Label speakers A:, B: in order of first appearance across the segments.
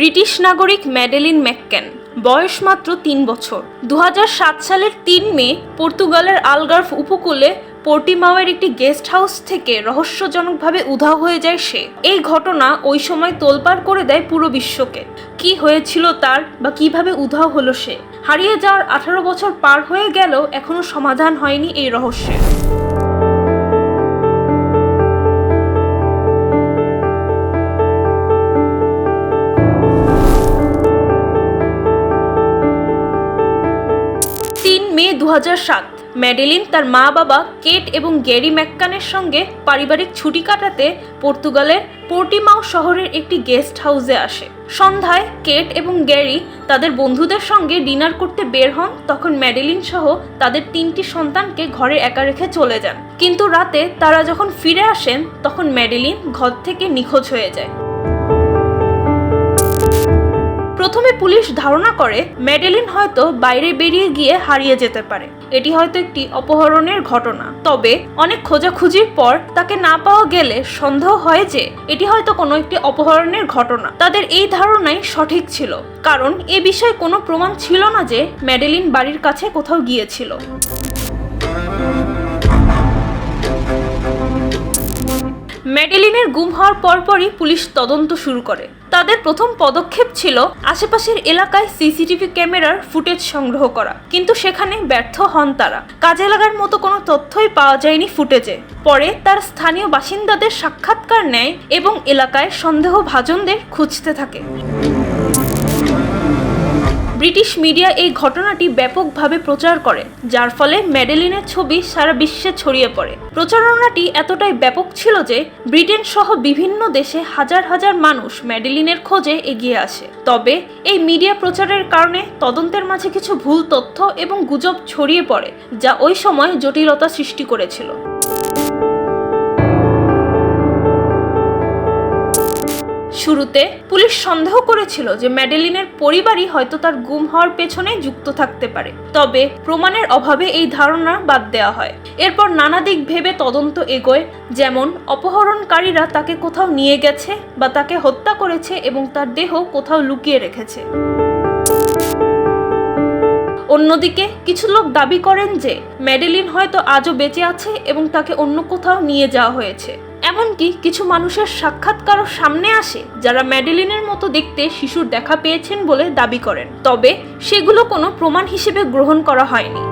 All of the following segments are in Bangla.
A: ব্রিটিশ নাগরিক ম্যাডেলিন ম্যাককেন, বয়স মাত্র তিন বছর। দু হাজার সাত সালের তিন মে, পর্তুগালের আলগার্ফ উপকূলে পোর্টিমাওয়ের একটি গেস্ট হাউস থেকে রহস্যজনকভাবে উধাও হয়ে যায় সে। এই ঘটনা ওই সময় তোলপাড় করে দেয় পুরো বিশ্বকে। কি হয়েছিল তার বা কীভাবে উধাও হলো সে? হারিয়ে যাওয়ার আঠারো বছর পার হয়ে গেল এখনও সমাধান হয়নি এই রহস্যের। তিন মে দু সাত, ম্যাডেলিন তার মা বাবা কেট এবং গ্যারি ম্যাককানের সঙ্গে পারিবারিক ছুটি কাটাতে পর্তুগালের পোর্টিমাও শহরের একটি গেস্ট হাউসে আসে। সন্ধ্যায় কেট এবং গ্যারি তাদের বন্ধুদের সঙ্গে ডিনার করতে বের হন, তখন ম্যাডেলিন সহ তাদের তিনটি সন্তানকে ঘরে একা রেখে চলে যান। কিন্তু রাতে তারা যখন ফিরে আসেন, তখন ম্যাডেলিন ঘর থেকে নিখোঁজ হয়ে যায়। প্রথমে পুলিশ ধারণা করে ম্যাডেলিন হয়তো বাইরে বেরিয়ে গিয়ে হারিয়ে যেতে পারে। এটি হয়তো একটি অপহরণের ঘটনা। তবে অনেক খোঁজাখুঁজির পর তাকে না পাওয়া গেলে সন্দেহ হয় যে এটি হয়তো কোনো একটি অপহরণের ঘটনা। তাদের এই ধারণাই সঠিক ছিল। কারণ এ বিষয়ে কোনো প্রমাণ ছিল না যে ম্যাডেলিন বাড়ির কাছে কোথাও গিয়েছিল। ম্যাডেলিনের গুম হওয়ার পরপরই পুলিশ তদন্ত শুরু করে। তাদের প্রথম পদক্ষেপ ছিল আশেপাশের এলাকায় সিসিটিভি ক্যামেরার ফুটেজ সংগ্রহ করা। কিন্তু সেখানে ব্যর্থ হন তারা। কাজে লাগার মতো কোনো তথ্যই পাওয়া যায়নি ফুটেজে। পরে তার স্থানীয় বাসিন্দাদের সাক্ষাৎকার নেয় এবং এলাকায় সন্দেহভাজনদের খুঁজতে থাকে। ব্রিটিশ মিডিয়া এই ঘটনাটি ব্যাপকভাবে প্রচার করে, যার ফলে ম্যাডেলিনের ছবি সারা বিশ্বে ছড়িয়ে পড়ে। প্রচারণাটি এতটাই ব্যাপক ছিল যে, ব্রিটেন সহ বিভিন্ন দেশে হাজার হাজার মানুষ ম্যাডেলিনের খোঁজে এগিয়ে আসে। তবে এই মিডিয়া প্রচারের কারণে তদন্তের মাঝে কিছু ভুল তথ্য এবং গুজব ছড়িয়ে পড়ে, যা ওই সময় জটিলতা সৃষ্টি করেছিল। শুরুতে পুলিশ সন্দেহ করেছিল যে ম্যাডেলিনের পরিবারই হয়তো তার গুম হওয়ার পেছনে যুক্ত থাকতে পারে। তবে প্রমাণের অভাবে এই ধারণা বাদ দেওয়া হয়। এরপর নানা দিক ভেবে তদন্ত এগোয়, যেমন অপহরণকারীরা তাকে কোথাও নিয়ে গেছে বা তাকে হত্যা করেছে এবং তার দেহ কোথাও লুকিয়ে রেখেছে। অন্যদিকে কিছু লোক দাবি করেন যে ম্যাডেলিন হয়তো আজও বেঁচে আছে এবং তাকে অন্য কোথাও নিয়ে যাওয়া হয়েছে। এমনকি কিছু মানুষের সাক্ষাৎকারও সামনে আসে, যারা ম্যাডেলিনের মতো দেখতে শিশুর দেখা পেয়েছেন বলে দাবি করেন। তবে সেগুলো কোনো প্রমাণ হিসেবে গ্রহণ করা হয়নি।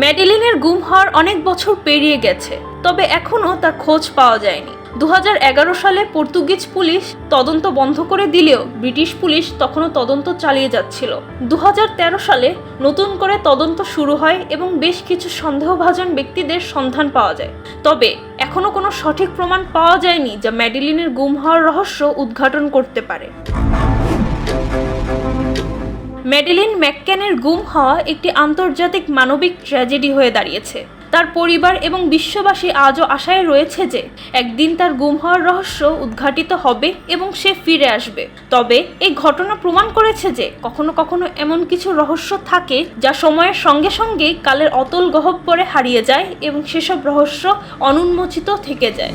A: ম্যাডেলিনের গুম হওয়ার অনেক বছর পেরিয়ে গেছে, তবে এখনও তার খোঁজ পাওয়া যায়নি। দু হাজার এগারো সালে পর্তুগিজ পুলিশ তদন্ত বন্ধ করে দিলেও ব্রিটিশ পুলিশ তখনও তদন্ত চালিয়ে যাচ্ছিল। দু হাজার তেরো সালে নতুন করে তদন্ত শুরু হয় এবং বেশ কিছু সন্দেহভাজন ব্যক্তিদের সন্ধান পাওয়া যায়। তবে এখনও কোনো সঠিক প্রমাণ পাওয়া যায়নি যা ম্যাডিলিনের গুম হওয়ার রহস্য উদ্ঘাটন করতে পারে। ম্যাডেলিন ম্যাকক্যানের গুম হওয়া একটি আন্তর্জাতিক মানবিক ট্র্যাজেডি হয়ে দাঁড়িয়েছে। তার পরিবার এবং বিশ্ববাসী আজও আশায় রয়েছে যে একদিন তার গুম হওয়ার রহস্য উদ্ঘাটিত হবে এবং সে ফিরে আসবে। তবে এই ঘটনা প্রমাণ করেছে যে কখনো কখনো এমন কিছু রহস্য থাকে যা সময়ের সঙ্গে সঙ্গে কালের অতল গহব্বরে হারিয়ে যায় এবং সেসব রহস্য অনুন্মোচিত থেকে যায়।